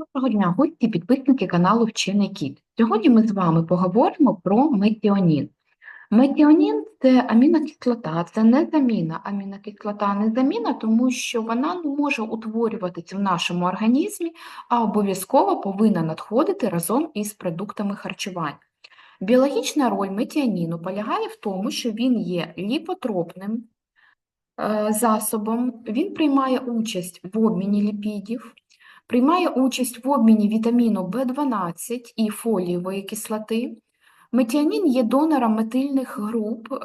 Доброго дня, гості, підписники каналу Вчений Кіт. Сьогодні ми з вами поговоримо про метіонін. Метіонін – це амінокислота, це не заміна амінокислота, не заміна, тому що вона не може утворюватися в нашому організмі, а обов'язково повинна надходити разом із продуктами харчування. Біологічна роль метіоніну полягає в тому, що він є ліпотропним е, засобом, він приймає участь в обміні ліпідів, приймає участь в обміні вітаміну В12 і фолієвої кислоти. Метіанін є донором метильних груп е,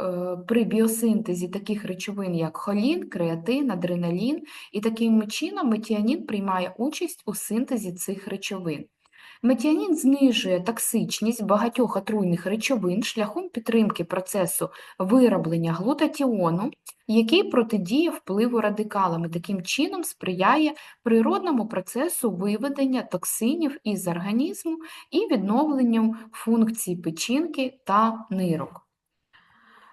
при біосинтезі таких речовин, як холін, креатин, адреналін, і таким чином метіанін приймає участь у синтезі цих речовин. Метіонін знижує токсичність багатьох отруйних речовин шляхом підтримки процесу вироблення глутатіону, який протидіє впливу радикалами, таким чином сприяє природному процесу виведення токсинів із організму і відновленню функцій печінки та нирок.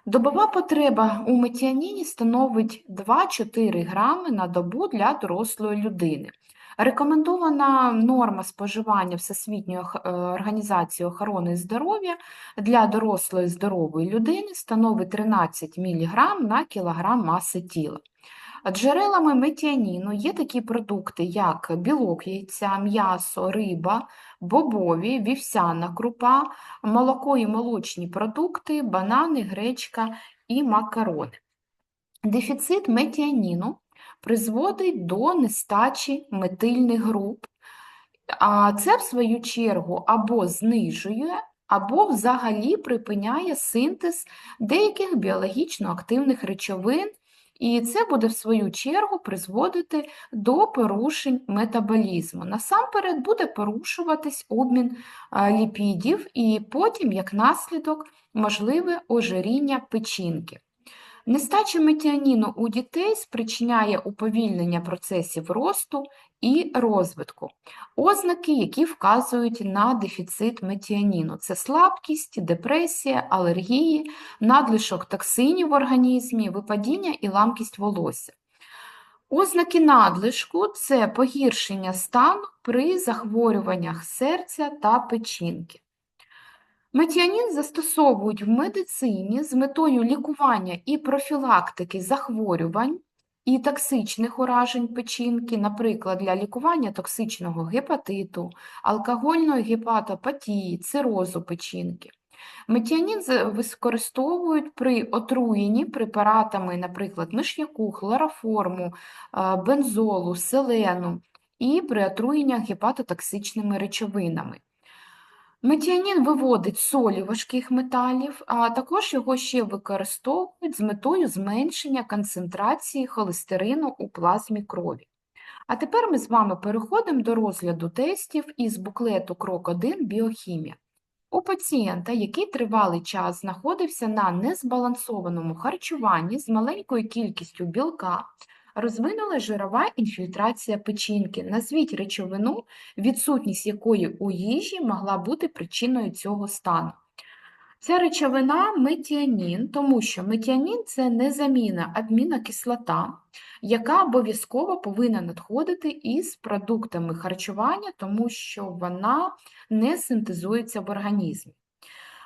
Добова потреба у метіоніні становить 2-4 грами на добу для дорослої людини. Рекомендована норма споживання Всесвітньої е, організації охорони здоров'я для дорослої здорової людини становить 13 мг на кілограм маси тіла. Джерелами метіоніну є такі продукти, як білок яйця, м'ясо, риба, бобові, вівсяна крупа, молоко і молочні продукти, банани, гречка і макарони. Дефіцит метіоніну призводить до нестачі метильних груп, а це, в свою чергу, або знижує, або взагалі припиняє синтез деяких біологічно активних речовин, і це буде, в свою чергу, призводити до порушень метаболізму. Насамперед буде порушуватись обмін ліпідів, і потім, як наслідок, можливе ожиріння печінки. Нестача метіоніну у дітей спричиняє уповільнення процесів росту і розвитку. Ознаки, які вказують на дефіцит метіоніну, це слабкість, депресія, алергії, надлишок токсинів в організмі, випадіння і ламкість волосся. Ознаки надлишку – це погіршення стану при захворюваннях серця та печінки. Метіонін застосовують в медицині з метою лікування і профілактики захворювань і токсичних уражень печінки, наприклад, для лікування токсичного гепатиту, алкогольної гепатопатії, цирозу печінки. Метіонін з- використовують при отруєнні препаратами, наприклад, миш'яку, хлороформу, бензолу, селену і при отруєннях гепатотоксичними речовинами. Метіонін виводить солі важких металів, а також його ще використовують з метою зменшення концентрації холестерину у плазмі крові. А тепер ми з вами переходимо до розгляду тестів із буклету Крок 1 Біохімія. У пацієнта, який тривалий час знаходився на незбалансованому харчуванні з маленькою кількістю білка, розвинула жирова інфільтрація печінки. Назвіть речовину, відсутність якої у їжі могла бути причиною цього стану. Ця речовина метіонін, тому що метіонін – це незамінна амінокислота, яка обов'язково повинна надходити із продуктами харчування, тому що вона не синтезується в організмі.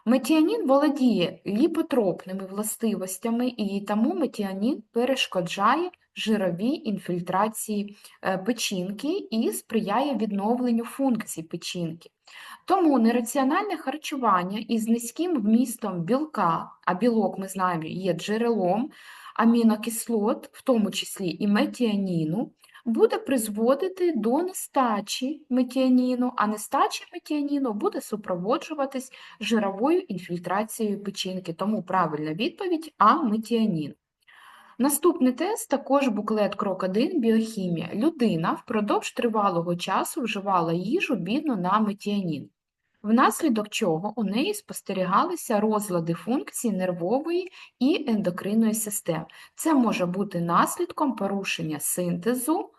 Метіонін володіє ліпотропними властивостями, і тому метіонін перешкоджає жировій інфільтрації е, печінки і сприяє відновленню функцій печінки. Тому нераціональне харчування із низьким вмістом білка, а білок, ми знаємо, є джерелом амінокислот, в тому числі і метіоніну, буде призводити до нестачі метіоніну, а нестача метіоніну буде супроводжуватись жировою інфільтрацією печінки. Тому правильна відповідь – А – метіонін. Наступний тест також буклет крок 1 біохімія. Людина впродовж тривалого часу вживала їжу бідну на метіанін, внаслідок чого у неї спостерігалися розлади функцій нервової і ендокринної систем. Це може бути наслідком порушення синтезу.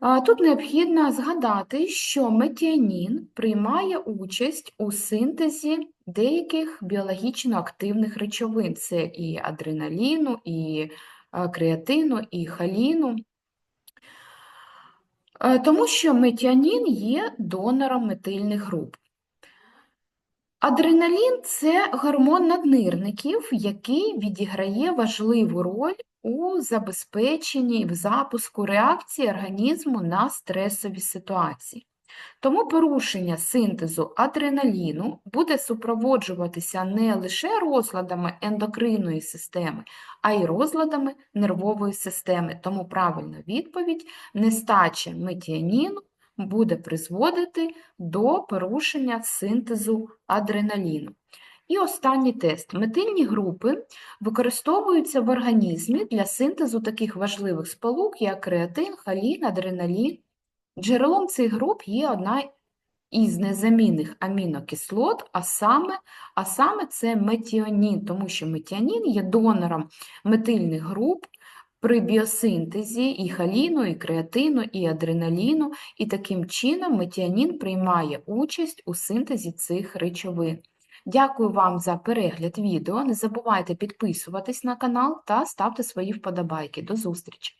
Тут необхідно згадати, що метіонін приймає участь у синтезі деяких біологічно активних речовин. Це і адреналіну, і е, креатину, і холіну. Е, Тому що метіонін є донором метильних груп. Адреналін це гормон наднирників, який відіграє важливу роль у забезпеченні і в запуску реакції організму на стресові ситуації. Тому порушення синтезу адреналіну буде супроводжуватися не лише розладами ендокринної системи, а й розладами нервової системи. Тому правильна відповідь – нестача метіоніну буде призводити до порушення синтезу адреналіну. І останній тест. Метильні групи використовуються в організмі для синтезу таких важливих сполук, як креатин, холін, адреналін. Джерелом цих груп є одна із незамінних амінокислот, а саме, а саме це метіонін, тому що метіонін є донором метильних груп при біосинтезі і холіну, і креатину, і адреналіну, і таким чином метіонін приймає участь у синтезі цих речовин. Дякую вам за перегляд відео. Не забувайте підписуватись на канал та ставте свої вподобайки. До зустрічі!